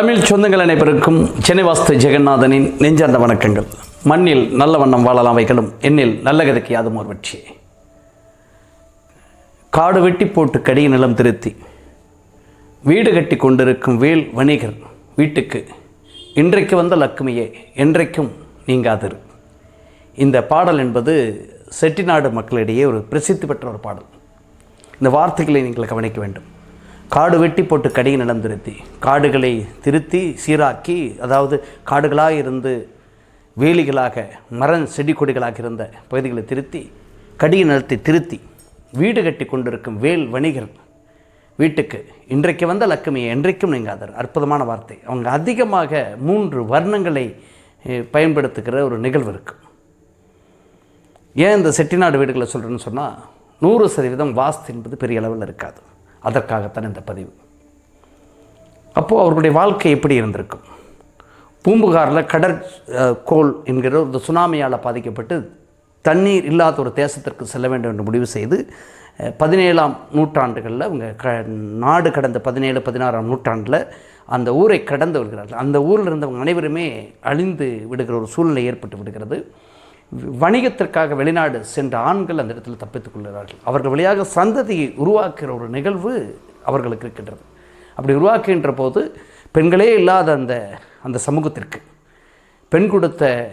தமிழ் சொந்தங்கள் அனைவருக்கும் சென்னை வாஸ்து ஜெகநாதனின் நெஞ்சார்ந்த வணக்கங்கள். மண்ணில் நல்ல வண்ணம் வாழலாம் வைகளும் எண்ணில் நல்ல கதைக்கு யாதும் ஒரு வெற்றி. காடு வெட்டி போட்டு கடிய நிலம் திருத்தி வீடு கட்டி கொண்டிருக்கும் வேல் வணிகர் வீட்டுக்கு இன்றைக்கு வந்த லக்குமியே என்றைக்கும் நீங்காதிரு. இந்த பாடல் என்பது செட்டிநாடு மக்களிடையே ஒரு பிரசித்தி பெற்ற ஒரு பாடல். இந்த வார்த்தைகளை நீங்கள் கவனிக்க வேண்டும். காடு வெட்டி போட்டு கடியை நிலம் திருத்தி காடுகளை திருத்தி சீராக்கி அதாவது காடுகளாக இருந்து வேலிகளாக மரம் செடி கொடிகளாக இருந்த பகுதிகளை திருத்தி கடிகை நிலத்தை திருத்தி வீடு கட்டி கொண்டிருக்கும் வேல் வணிகர் வீட்டுக்கு இன்றைக்கு வந்த லக்குமியை என்றைக்கும் நீங்காதர். அற்புதமான வார்த்தை. அவங்க அதிகமாக மூன்று வர்ணங்களை பயன்படுத்துகிற ஒரு நிகழ்வு இருக்குது ஏன் இந்த செட்டிநாடு வீடுகளை சொல்கிறேன்னு சொன்னால் நூறு சதவீதம் வாஸ்து என்பது பெரிய அளவில் இருக்காது. அதற்காகத்தான் இந்த பதிவு. அப்போது அவர்களுடைய வாழ்க்கை எப்படி இருந்திருக்கும்? பூம்புகாரில் கடற் கோள் என்கிற ஒரு சுனாமியால் பாதிக்கப்பட்டு தண்ணீர் இல்லாத ஒரு தேசத்திற்கு செல்ல வேண்டும் என்று முடிவு செய்து பதினேழாம் நூற்றாண்டுகளில் அவங்க க நாடு கடந்த பதினேழு பதினாறாம் நூற்றாண்டில் அந்த ஊரை கடந்து வருகிறார்கள். அந்த ஊரில் இருந்தவங்க அனைவருமே அழிந்து விடுகிற ஒரு சூழ்நிலை ஏற்பட்டு விடுகிறது. வணிகத்திற்காக வெளிநாடு சென்ற ஆண்கள் அந்த இடத்தில் தப்பித்துக் கொள்கிறார்கள். அவர்கள் வழியாக சந்ததியை உருவாக்குகிற ஒரு நிகழ்வு அவர்களுக்கு இருக்கின்றது. அப்படி உருவாக்குகின்ற போது பெண்களே இல்லாத அந்த அந்த சமூகத்திற்கு பெண் கொடுத்த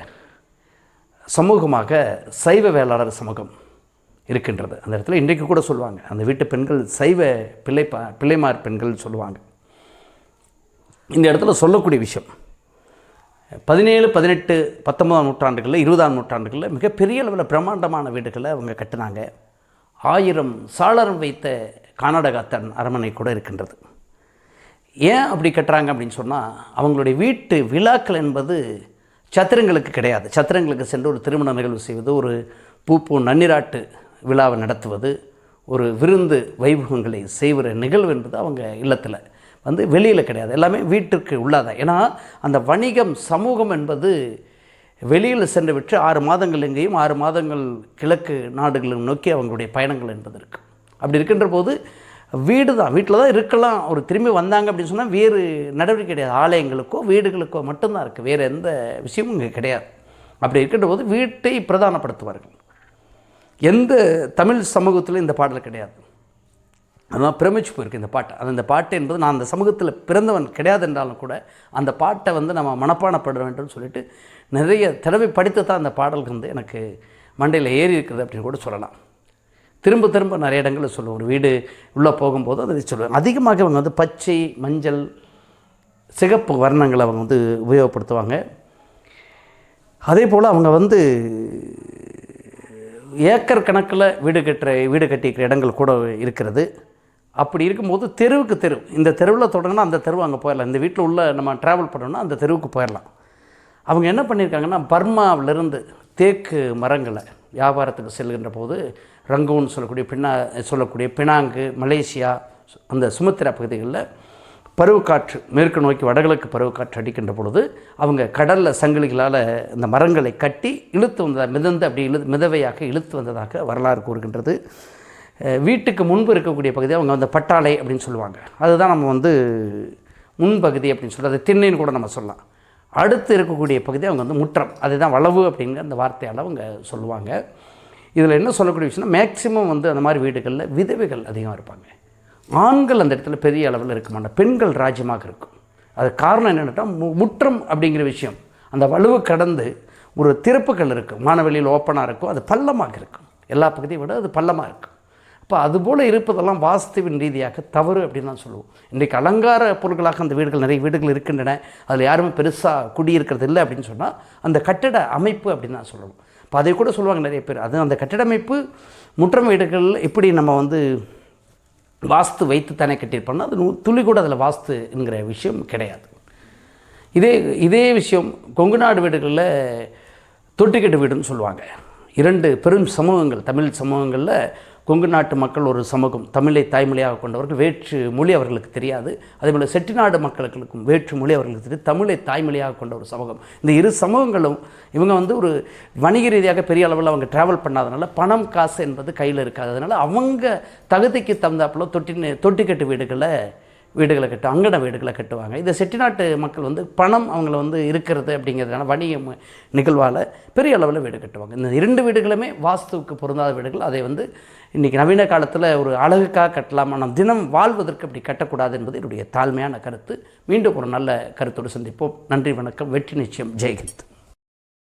சமூகமாக சைவ வேளாளர் சமூகம் இருக்கின்றது. அந்த இடத்துல இன்றைக்கு கூட சொல்லுவாங்க. அந்த வீட்டு பெண்கள் சைவ பிள்ளைப்பா பிள்ளைமார் பெண்கள் சொல்லுவாங்க. இந்த இடத்துல சொல்லக்கூடிய விஷயம் பதினேழு பதினெட்டு பத்தொன்பதாம் நூற்றாண்டுகளில் இருபதாம் நூற்றாண்டுகளில் மிகப்பெரிய அளவில் பிரம்மாண்டமான வீடுகளை அவங்க கட்டினாங்க. ஆயிரம் சாளரம் வைத்த கானாடகாத்தன் அரண்மனை கூட இருக்கின்றது. ஏன் அப்படி கட்டுறாங்க அப்படின்னு சொன்னால் அவங்களுடைய வீட்டு விழாக்கள் என்பது சத்திரங்களுக்கு கிடையாது. சத்திரங்களுக்கு சென்று ஒரு திருமண நிகழ்வு செய்வது ஒரு பூப்பூ நன்னிராட்டு விழாவை நடத்துவது ஒரு விருந்து வைபவங்களை செய்கிற நிகழ்வு என்பது அவங்க இல்லத்தில். வந்து வெளியில் கிடையாது. எல்லாமே வீட்டிற்கு உள்ளாதான் ஏன்னா அந்த வணிகம் சமூகம் என்பது வெளியில் சென்று விட்டு ஆறு மாதங்கள் எங்கேயும் ஆறு மாதங்கள் கிழக்கு நாடுகளும் நோக்கி அவங்களுடைய பயணங்கள் என்பது இருக்குது அப்படி இருக்கின்ற போது வீடு தான் வீட்டில் தான் இருக்கலாம். ஒரு திரும்பி வந்தாங்க அப்படின்னு சொன்னால் வேறு நடவடிக்கை கிடையாது. ஆலயங்களுக்கோ வீடுகளுக்கோ மட்டும்தான் இருக்குது வேறு எந்த விஷயமும் இங்கே கிடையாது. அப்படி இருக்கின்ற போது வீட்டை பிரதானப்படுத்துவார்கள். எந்த தமிழ் சமூகத்திலும் இந்த பாடல் கிடையாது. அதெல்லாம் பிரமிச்சு போயிருக்கு இந்த பாட்டு. அது இந்த பாட்டு என்பது நான் அந்த சமூகத்தில் பிறந்தவன் கிடையாது என்றாலும் கூட அந்த பாட்டை வந்து நம்ம மனப்பானப்பட வேண்டும் சொல்லிட்டு நிறைய தடவை படித்து தான் அந்த பாடல் வந்து எனக்கு மண்டையில் ஏறி இருக்குது அப்படின்னு கூட சொல்லலாம். திரும்ப திரும்ப நிறைய இடங்களில் சொல்லுவோம். ஒரு வீடு உள்ளே போகும்போது அதை சொல்லுவாங்க அதிகமாக அவங்க வந்து பச்சை மஞ்சள் சிகப்பு வர்ணங்களை அவங்க வந்து உபயோகப்படுத்துவாங்க. அதே போல் அவங்க வந்து ஏக்கர் கணக்கில் வீடு கட்டுற வீடு கட்டியிருக்கிற இடங்கள் கூட இருக்கிறது. அப்படி இருக்கும்போது தெருவுக்கு தெரு. இந்த தெருவில் தொடங்கினா அந்த தெருவு அங்கே போயிடலாம் இந்த வீட்டில் உள்ள நம்ம ட்ராவல் பண்ணோம்னா அந்த தெருவுக்கு போயிடலாம் அவங்க என்ன பண்ணியிருக்காங்கன்னா பர்மாவிலிருந்து தேக்கு மரங்களை வியாபாரத்துக்கு செல்கின்ற போது ரங்கூன் சொல்லக்கூடிய பின்னா சொல்லக்கூடிய பினாங்கு மலேசியா அந்த சுமத்திரா பகுதிகளில் பருவக்காற்று மேற்கு நோக்கி வடகிழக்கு பருவக்காற்று அடிக்கின்ற பொழுது அவங்க கடலில் சங்கிலிகளால் இந்த மரங்களை கட்டி இழுத்து வந்ததாக மிதந்து அப்படி இழு மிதவையாக இழுத்து வந்ததாக வரலாறு கூறுகின்றது. வீட்டுக்கு முன்பு இருக்கக்கூடிய பகுதி அவங்க வந்து பட்டாளை அப்படின்னு சொல்லுவாங்க. அதுதான் நம்ம வந்து முன்பகுதி அப்படின்னு சொல்லி அது திண்ணைன்னு கூட நம்ம சொல்லலாம். அடுத்து இருக்கக்கூடிய பகுதி அவங்க வந்து முற்றம். அதுதான் வளவு அப்படிங்கிற அந்த வார்த்தையால் அவங்க சொல்லுவாங்க. இதில் என்ன சொல்லக்கூடிய விஷயம்னா மேக்சிமம் வந்து அந்த மாதிரி வீடுகளில் விதவைகள் அதிகமாக இருப்பாங்க. ஆண்கள் அந்த இடத்துல பெரிய அளவில் இருக்க மாட்டாங்க. பெண்கள் ராஜ்யமாக இருக்கும். அது காரணம் என்னென்னா முற்றம் அப்படிங்கிற விஷயம். அந்த வலுவை கடந்து ஒரு திறப்புகள் இருக்கும். மானவெளியில் ஓப்பனாக இருக்கும். அது பள்ளமாக இருக்கும். எல்லா பகுதியை விட அது பள்ளமாக இருக்கும். அப்போ அதுபோல் இருப்பதெல்லாம் வாஸ்துவின் ரீதியாக தவறு அப்படின்னு தான் சொல்லுவோம். இன்றைக்கு அலங்கார பொருட்களாக அந்த வீடுகள் நிறைய வீடுகள் இருக்கின்றன. அதில் யாருமே பெருசாக குடியிருக்கிறது இல்லை அப்படின்னு சொன்னால் அந்த கட்டிட அமைப்பு அப்படின்னு தான் சொல்லுவோம் இப்போ அதை கூட சொல்லுவாங்க நிறைய பேர். அது அந்த கட்டிட அமைப்பு முற்றம் வீடுகள் எப்படி நம்ம வந்து வாஸ்து வைத்து தானே கட்டியிருப்போம்னா அது துளி கூட அதில் வாஸ்துங்கிற விஷயம் கிடையாது. இதே இதே விஷயம் கொங்கு நாடு வீடுகளில் தொட்டிக்கட்டு வீடுன்னு சொல்லுவாங்க. இரண்டு பெரும் சமூகங்கள் தமிழ் சமூகங்களில் கொங்கு நாட்டு மக்கள் ஒரு சமூகம். தமிழை தாய்மொழியாக கொண்டவர்கள் வேற்று மொழி அவர்களுக்கு தெரியாது. அதேபோல் செட்டிநாடு மக்களுக்கும் வேற்று மொழி அவர்களுக்கு தெரியும் தமிழை தாய்மொழியாக கொண்ட ஒரு சமூகம். இந்த இரு சமூகங்களும் இவங்க வந்து ஒரு வணிக ரீதியாக பெரிய அளவில் அவங்க ட்ராவல் பண்ணாதனால பணம் காசு என்பது கையில் இருக்காது. அதனால் அவங்க தகுதிக்கு தகுந்தாப்புல தொட்டி தொட்டிக்கட்டு வீடுகளை வீடுகளை கட்டு அங்கன வீடுகளை கட்டுவாங்க. இந்த செட்டிநாட்டு மக்கள் வந்து பணம் அவங்கள வந்து இருக்கிறது அப்படிங்கிறதுனால வணிக நிகழ்வால் பெரிய அளவில் வீடு கட்டுவாங்க. இந்த இரண்டு வீடுகளுமே வாஸ்துவுக்கு பொருந்தாத வீடுகள். அதை வந்து இன்றைக்கி நவீன காலத்தில் ஒரு அழகுக்காக கட்டலாம்? ஆனால் தினம் வாழ்வதற்கு அப்படி கட்டக்கூடாது என்பது என்னுடைய தாழ்மையான கருத்து. மீண்டும் ஒரு நல்ல கருத்தோடு சந்திப்போம். நன்றி வணக்கம். வெற்றி நிச்சயம். ஜெயஹிந்த்.